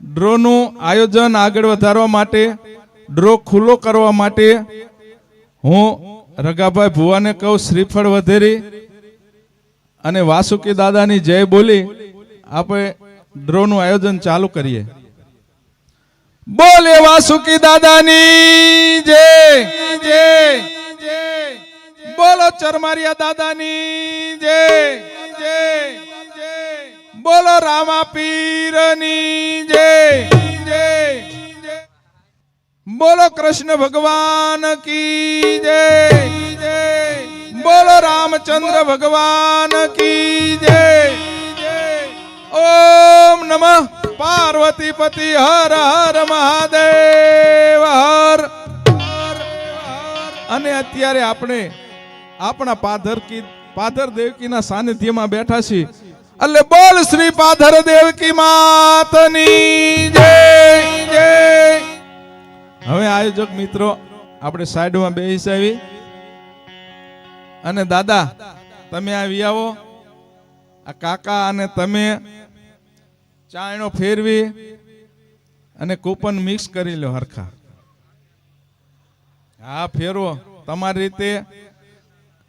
ડ્રોનું આયોજન આગળ વધારવા માટે, ડ્રો ખુલ્લો કરવા માટે હું રગાભાઈ ભુવાને કહું, શ્રીફળ વધેરી અને વાસુકી દાદાની જય બોલી આપણે ડ્રોનું આયોજન ચાલુ કરીએ. બોલે વાસુકી દાદાની જય જય. બોલો ચરમારિયા દાદાની જય જય. બોલો રામા પીરની જય. જય બોલો કૃષ્ણ ભગવાન કી જય. જય બોલો રામચંદ્ર ભગવાન કી જય. જય ઓમ નમઃ પાર્વતી પતિ હર હર મહાદેવ, હર. અને અત્યારે આપણે આપણા પાધર કી પાધર દેવકીના સાનિધ્યમાં બેઠા છીએ. એટલે બોલ શ્રી પાધર દેવકી માતની જય જય. હવે આયોજક મિત્રો, આપણે સાઈડમાં બેસી આવી. અને દાદા, તમે આવી આવો. આ કાકા અને તમે ચાયણો ફેરવી અને કૂપન મિક્સ કરી લો હરખા. હા, ફેરવો. તમારી રીતે.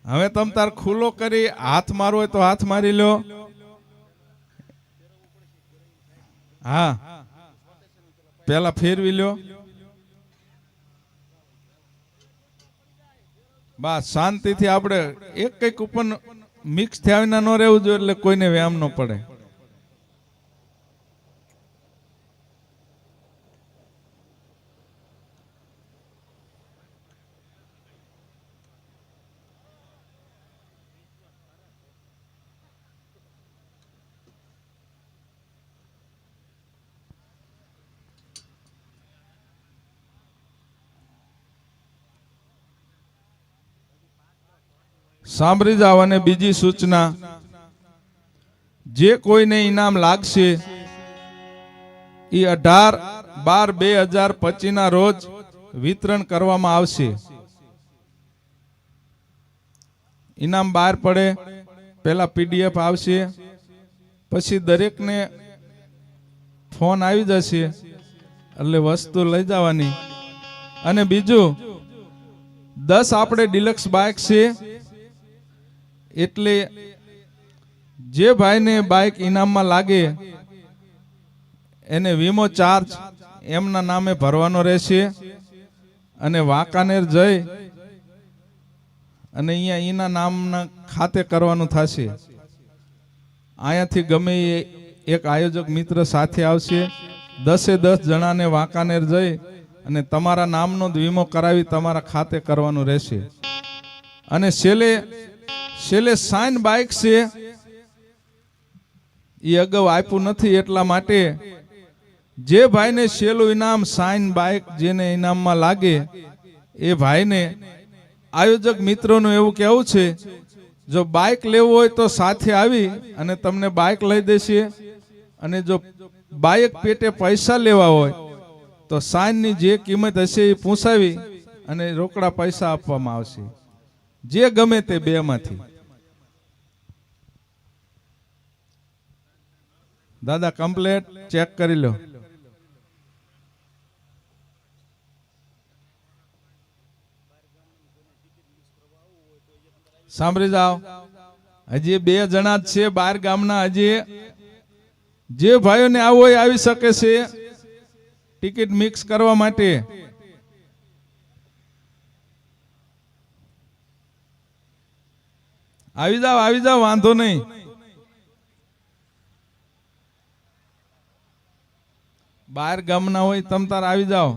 હવે તમ તાર ખુલ્લો કરી, હાથ મારવો હોય તો હાથ મારી લો. હા. પેલા ફેરવી લ્યો. બસ, શાંતિથી આપણે એક કંઈક ઉપર મિક્સ થયા વિના ન રહેવું જોઈએ એટલે કોઈને વ્યાયામ ન પડે. સાંભળી જાવ અને બીજી સૂચના. જે કોઈને ઇનામ લાગશે એ અઢાર બાર બે હજાર પચીના રોજ વિતરણ કરવામાં આવશે. ઇનામ બહાર પડે પેલા પીડીએફ આવશે, પછી દરેકને ફોન આવી જશે, એટલે વસ્તુ લઈ જવાની. અને બીજું, દસ આપણે ડિલક્સ બાઇક છે એટલે જે ભાઈને બાઇક ઇનામમાં લાગે, એને વીમો ચાર્જ એમના નામે ભરવાનો રહેશે અને વાંકાનેર જઈ અને અહીંયા એના નામના ખાતે કરવાનું થશે. અહીંયાથી ગમે એ એક આયોજક મિત્ર સાથે આવશે, દસે દસ જણાને વાંકાનેર જઈ અને તમારા નામનો વીમો કરાવી તમારા ખાતે કરવાનું રહેશે. અને છેલ્લે છેલ્લે સાઇન બાઇક છે. એ અગાઉ આપ્યું નથી એટલા માટે જે ભાઈને છેલ્લું ઇનામ સાઈન બાઇક જેને ઇનામમાં લાગે, એ ભાઈને આયોજક મિત્રોનું એવું કહેવું છે, જો બાઇક લેવું હોય તો સાથે આવી અને તમને બાઇક લઈ દેશે અને જો બાઇક પેટે પૈસા લેવા હોય તો સાઇનની જે કિંમત હશે એ પૂછાવી અને રોકડા પૈસા આપવામાં આવશે. જે ગમે તે બેમાંથી. દાદા કમ્પ્લેટ ચેક કરી લો. સાંભળી જાઓ. હજી બે જણા જ છે બાર ગામના, હજી જે ભાઈઓને આવું હોય આવી શકે છે. ટિકિટ મિક્સ કરવા માટે. આવી જાઓ આવી જાઓ, વાંધો નહીં. બાર ગામના હોય તમ તાર આવી જાઓ.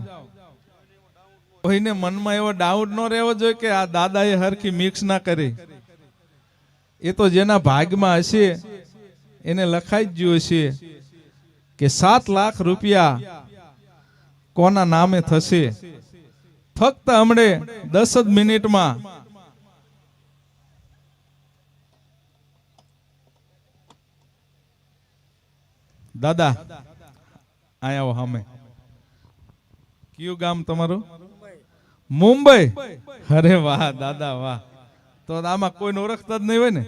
કોઈને મનમાં એવો ડાઉટ ન રહેવો જોઈએ કે આ દાદાએ હરખી મિક્સ ના કરી. એ તો જેના ભાગમાં હશે, એને લખાઈ જ ગયું હશે કે સાત લાખ રૂપિયા કોના નામે થશે. ફક્ત હમણે દસ જ મિનિટમાં દાદા આયા આવો સામે કયું ગામ તમારું? મુંબઈ. અરે વાહ, દાદા વાહ. તો આમાં કોઈને ઓળખતા જ નહીં હોય ને?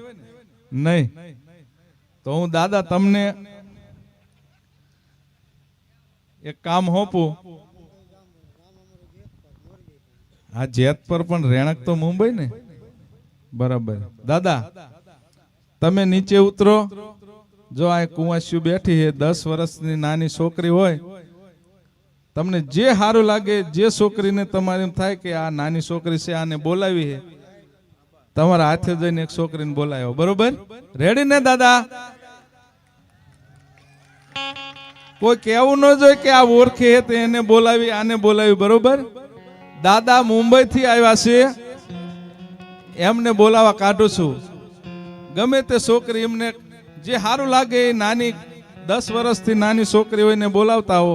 નહીં. તો હું દાદા તમને એક કામ હોપું. હા જેત પર પણ રેણક તો મુંબઈ ને? બરાબર. દાદા, તમે નીચે ઉતરો. જો આ કુંવાસ્યુ બેઠી છે, દસ વર્ષની નાની છોકરી હોય, તમને જે સારું લાગે, જે છોકરીને તમારે એમ થાય કે આ નાની છોકરી છે, આને બોલાવી છે, તમારા હાથે જઈને એક છોકરીને બોલાવ્યો બરોબર? રેડી ને, દાદા? કોઈ કેવું ન જોઈએ કે આ ઓળખે હે તો એને બોલાવી, આને બોલાવી, બરોબર? દાદા મુંબઈ થી આવ્યા છે, એમને બોલાવા કાઢું છું. ગમે તે છોકરી એમને જે સારું લાગે એ નાની દસ વર્ષથી નાની છોકરી હોય ને બોલાવતા હો.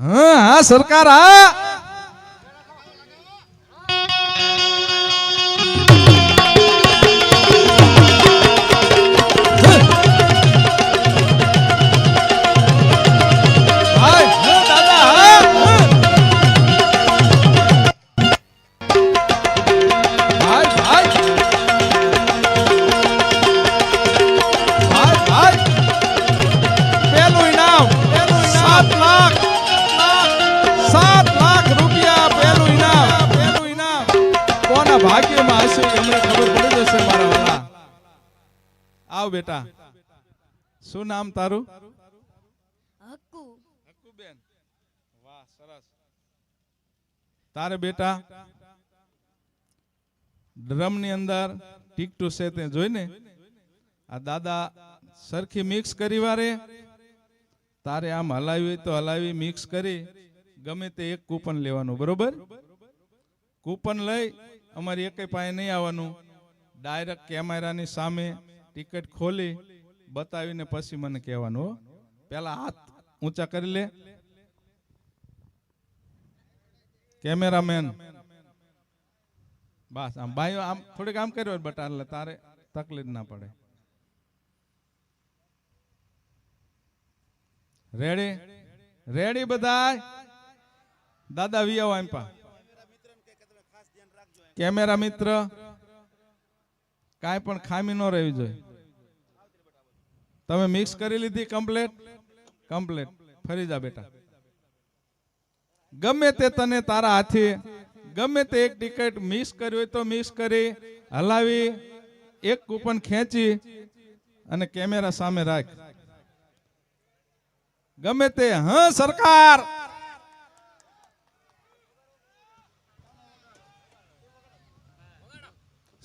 હા હા, સરકાર, હા. ભાગ્યમાં ખબર પડી જશે મારા વાલા. આવ બેટા. શું નામ તારું? હક્કુ. હક્કુબેન. વાહ સરસ. તારે બેટા ડ્રમની અંદર ટીકટુ છે તે જોઈને આ દાદા સરખી મિક્સ કરી વારે. તારે આમ હલાવી હોય તો હલાવી મિક્સ કરી. ગમે તે એક કૂપન લેવાનું બરોબર? કૂપન લઈ અમારી એકે પાસે નહીં આવવાનું. ડાયરેક્ટ કેમેરાની સામે ટિકિટ ખોલી, બતાવીને પછી મને કહેવાનું પેલા હાથ ઊંચા કરી લે. કેમેરામેન. બસ, આમ ભાઈઓ આમ થોડીક આમ કર્યો બટા, એટલે તારે તકલીફ ના પડે. રેડી રેડી બધા દાદા વી આવો એમ પા. કેમેરા મિત્ર, કાંઈ પણ ખામી ન રહેવી જોઈએ. તમે મિક્સ કરી લીધી કમ્પ્લેટ? કમ્પ્લેટ. ફરી જા બેટા. ગમે તે તને તારા હાથે, ગમે તે એક ટિકિટ મિક્સ કરી હોય તો મિક્સ કરી, હલાવી, એક કૂપન ખેંચી અને કેમેરા સામે રાખ. ગમે તે, હા, સરકાર!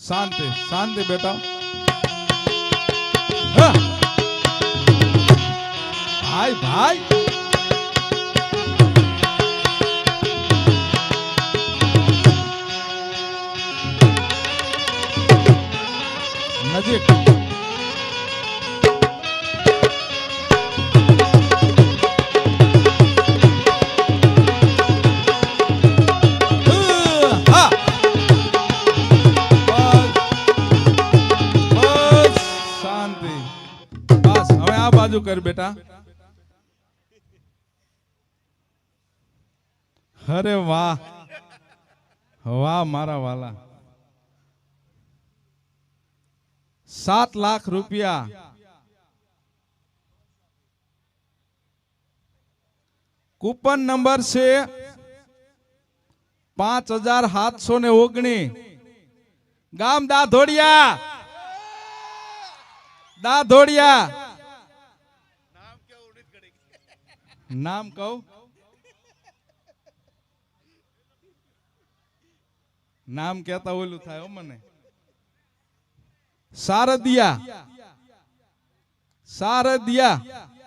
શાંતિ શાંતિ બેટા. ભાઈ ભાઈ. નજીક. કર બેટા. અરે વાહ. વાહ મારા વાલા. સાત લાખ રૂપિયા. કૂપન નંબર છે પાંચ હજાર સાતસો ને ઓગણી. ગામ દાધોડિયા. દાધોડિયા. નામ કહું? નામ કેતા ઓલું થાય મને. સારદિયા. શારદિયા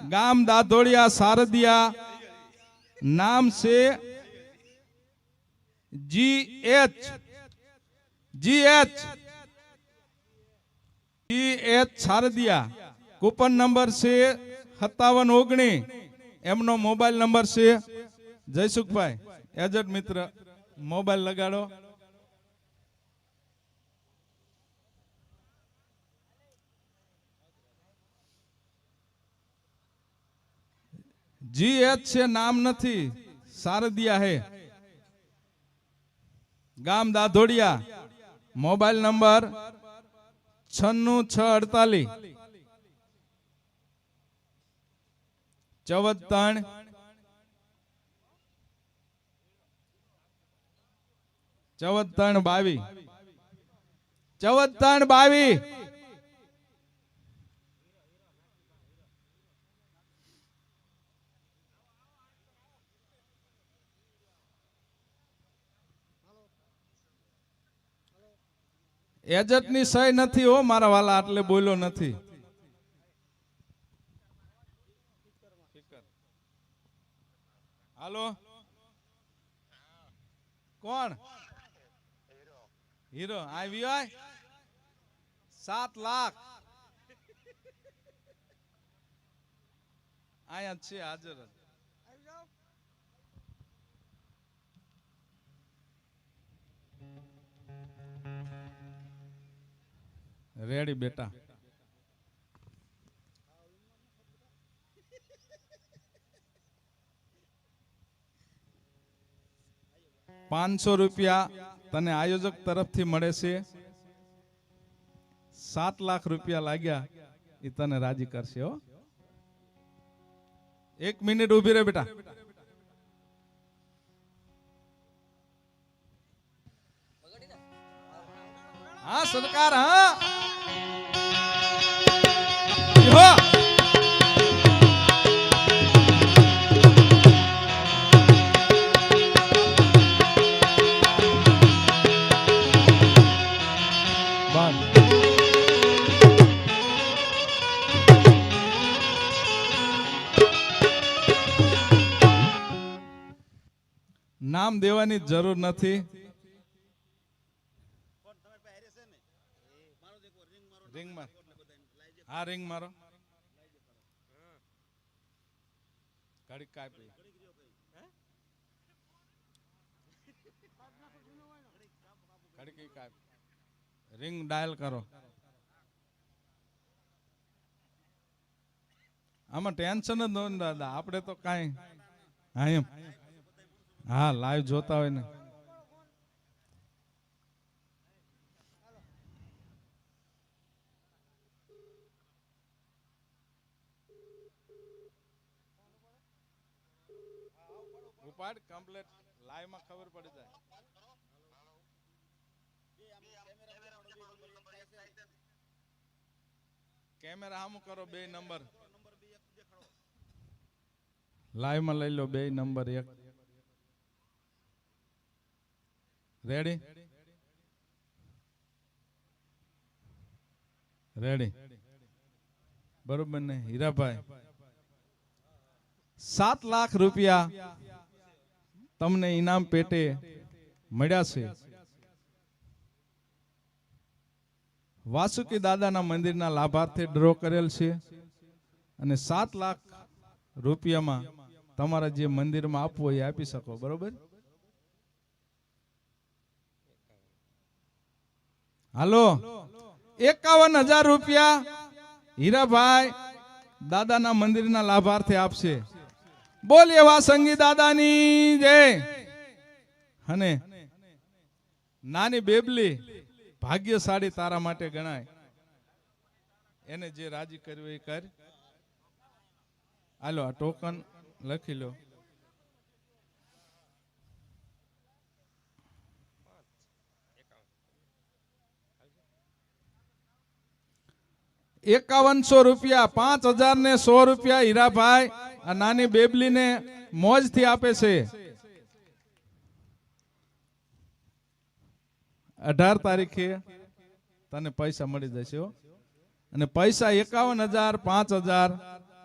ગામ દાધોડિયા શારદિયા નામ છે G H. G H. G H Shardiya coupon number છે સત્તાવન ઓગણી. એમનો મોબાઈલ નંબર છે? જયસુખભાઈ, એજન્ટ મિત્ર, મોબાઈલ લગાડો. જી એચ છે, નામ નથી. શારદિયા હે. ગામ દાધોડિયા. મોબાઈલ નંબર છન્નું છ અડતાલીસ. ચૌદ ત્રણ બાવી. ચૌદ ત્રણ બાવી. એજન્ટની સહી નથી હો મારા વાલા, આટલે બોલ્યો નથી. હાલો. કોણ? હીરો. આવ્યો સાત લાખ. અહીંયા છે હાજર રેડી બેટા. પાંચસો રૂપિયા તને આયોજક તરફથી મળે છે. સાત લાખ રૂપિયા લાગ્યા એ તને રાજી કરશે, હો. એક મિનિટ ઊભી રહે બેટા. હા, સરકાર, હા. નામ દેવાની જરૂર નથી. રિંગ રિંગ ડાયલ કરો. આમાં ટેન્શન જ ન દાદા. આપણે તો કાંઈ હા, એમ. હા લાઈવ જોતા હોય ને. ઉપાડ કમ્પ્લેટ લાઈવમાં ખબર પડી જાય. કેમેરા હામું કરો, બે નંબર. લાઈવમાં લઈ લો, બે નંબર એક. રેડી રેડી બરોબર ને? હીરાભાઈ. સાત લાખ રૂપિયા તમને ઇનામ પેટે મળ્યા છે. વાસુકી દાદાના મંદિરના લાભાર્થે ડ્રો કરેલ છે અને સાત લાખ રૂપિયામાં તમારા જે મંદિરમાં આપવું એ આપી શકો, બરોબર? હાલો. એકાવન હજાર રૂપિયા હીરાભાઈ દાદાના મંદિરના લાભાર્થે આપશે. બોલ એવા સંગી દાદાની જય અને નાની બેબલી ભાગ્યશાળી તારા માટે ગણાય. એને જે રાજી કર્યું એ કર. હાલો, આ ટોકન લખી લો. એકાવનસો રૂપિયા, પાંચ હજાર ને સો રૂપિયા હીરાભાઈ આ નાની બેબલીને મોજથી આપે છે. અઢાર તારીખે તને પૈસા મળી જશે અને પૈસા એકાવન હજાર પાંચ હજાર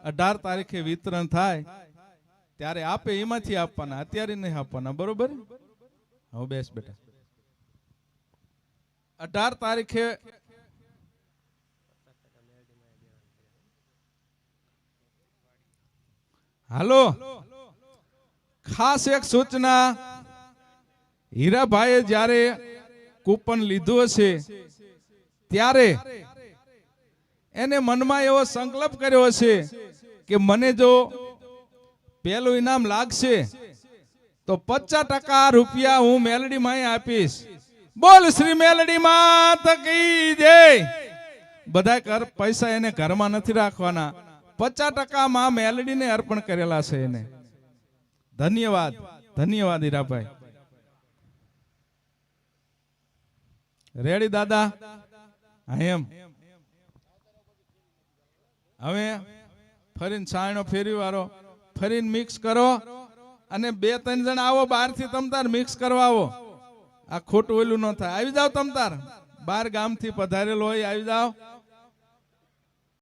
અઢાર તારીખે વિતરણ થાય, ત્યારે આપે એમાંથી આપવાના, અત્યારે નહીં આપવાના, બરોબર? હવે બેસ બેટા. અઢાર તારીખે હાલો. ખાસ એક સૂચના. હીરાભાઈએ જ્યારે કૂપન લીધું હશે, ત્યારે એને મનમાં એવો સંકલ્પ કર્યો હશે કે મને જો પહેલું ઇનામ લાગશે, તો પચાસ ટકા રૂપિયા હું મેલડી માં આપીશ. બોલ શ્રી મેલડી માં કી જય. બધા પૈસા એને ઘરમાં નથી રાખવાના. પચાસ ટકા માં મેલડીને અર્પણ કરેલા છે એને. ધન્યવાદ ધન્યવાદ હીરાભાઈ. રેડી દાદા? એમ. હવે ફરીને છાણો ફેરી વાળો. ફરીને મિક્સ કરો અને બે, ત્રણ જણ આવો બહારથી તમતાર મિક્સ કરવા આવો. આ ખોટું ઓલું ન થાય. આવી જાવ તમતાર બાર ગામથી પધારેલો હોય, આવી જાવ